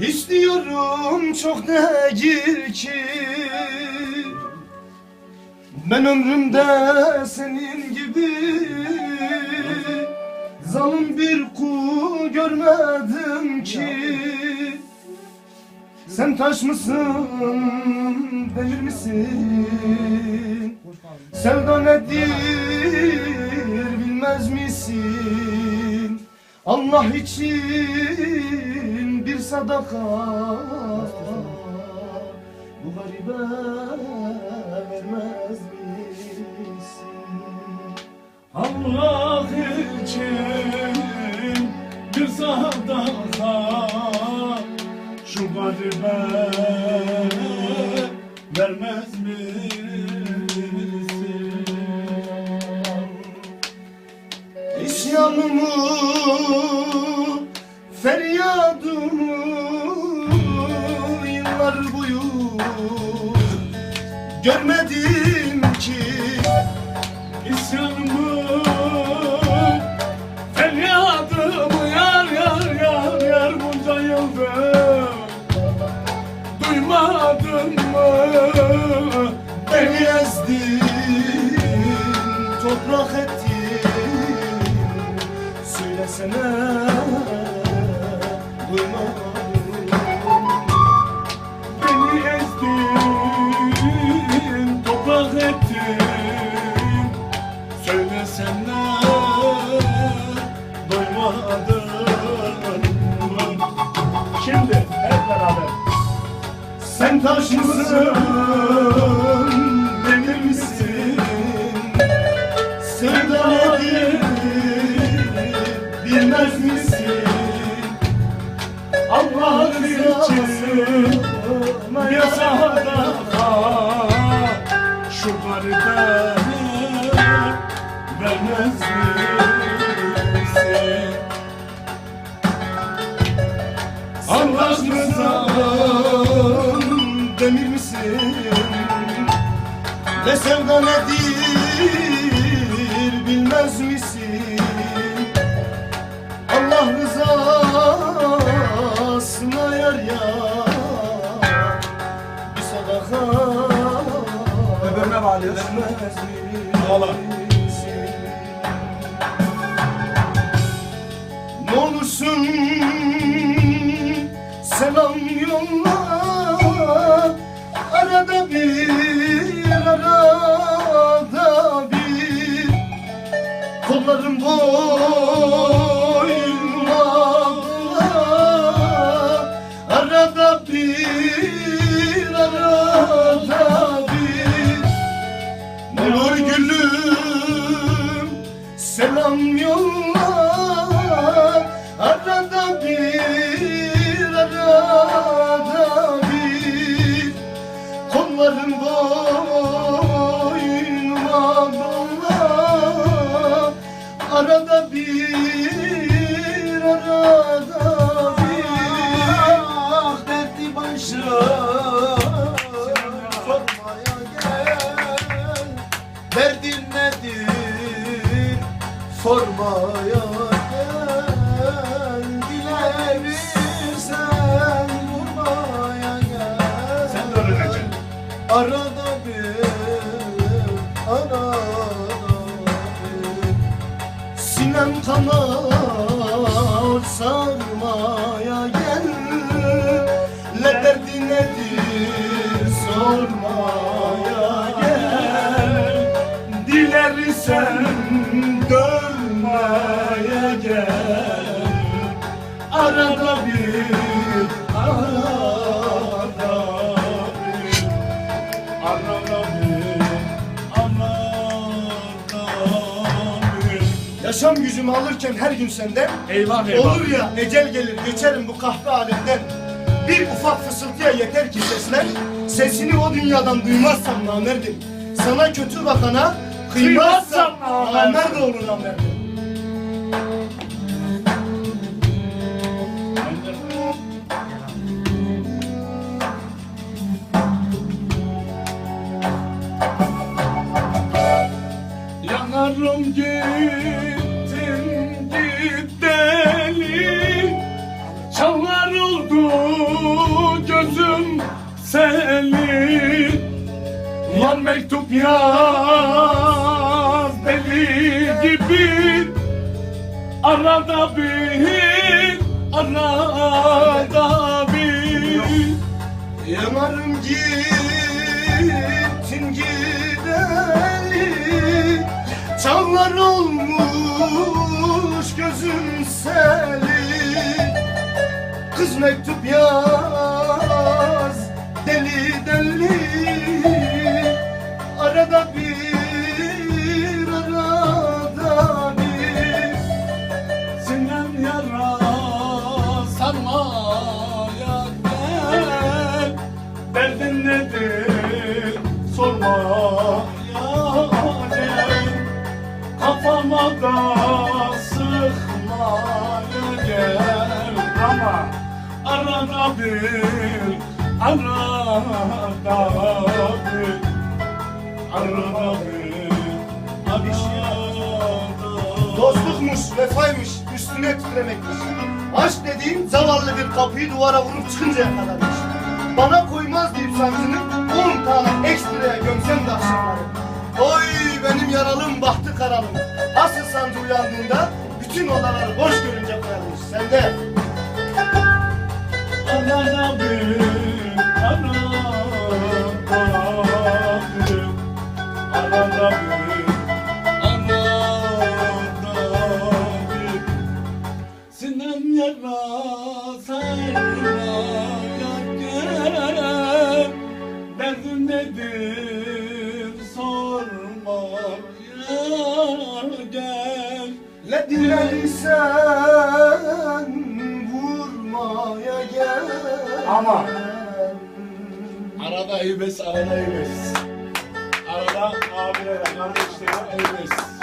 İstiyorum çok değil ki Ben ömrümde senin gibi Zalim bir kul görmedim ki Sen taş mısın, demir misin? Sevda nedir bilmez misin? Allah için sadaka Bu garibe vermez misin? Allah için bir sadaka şu garibe vermez misin? İsyanımı, ezdin, toprak ettin Söylesene duymadım Beni ezdin, toprak ettin Söylesene doymadın mı? Şimdi hep beraber. Sen taş demir misin? Sevda nedir, bilmez misin? Allah için sadaka Şu garibe vermez misin? Allah Anlaşmazsan demir misin? Ne sevda nedir bilmez misin? Allah rızasına yar ya Bir sadaka Öbürüne bağlıyoruz. misin? Ne olursun selam yolla Arada bir Kollarım boynuma Arada bir arada bir. Ne olur gülüm selam yolla Derdin nedir sormaya gel vurmaya gel Sen de öğreneceksin. Arada bir arada bir. Sinem kanar sarmaya gel Ne derdi nedir sormaya Arada bir arada bir Arada bir, arada bir. Yaşam gücümü alırken her gün senden Eyvah eyvah. Olur ya ecel gelir geçerim bu kahve alemden Bir ufak fısıltıya yeter ki sesler Sesini o dünyadan duymazsam namerdim Sana kötü bakana kıymazsam namerdim. namerd olur namerdim mektup yaz deli gibi. Arada bir, arada bir. Yanarım gittin gideli. Çağlar olmuş gözüm seli. Kız mektup yaz deli deli Arada bir arada bir. Sinem yara sarmaya gel. Derdin nedir? Sormaya gel. Kafama da sıkmaya gel. Ama arada bir arada Dostlukmuş, vefaymış, üstüne titremekmiş. Aşk dediğin zavallı bir kapıyı duvara vurup çıkıncaya kadarmış. Bana koymaz deyip sancını on tane ekstraya gömsem de akşamları. Oy benim yaralım bahtı karalım. Asıl sancı uyandığında bütün odaları boş görünce koyarmış. Sen de Arada dilersen vurmaya gel. Ama. Arada heybes, arada heybes. Arada abilere, kardeşlere heybes.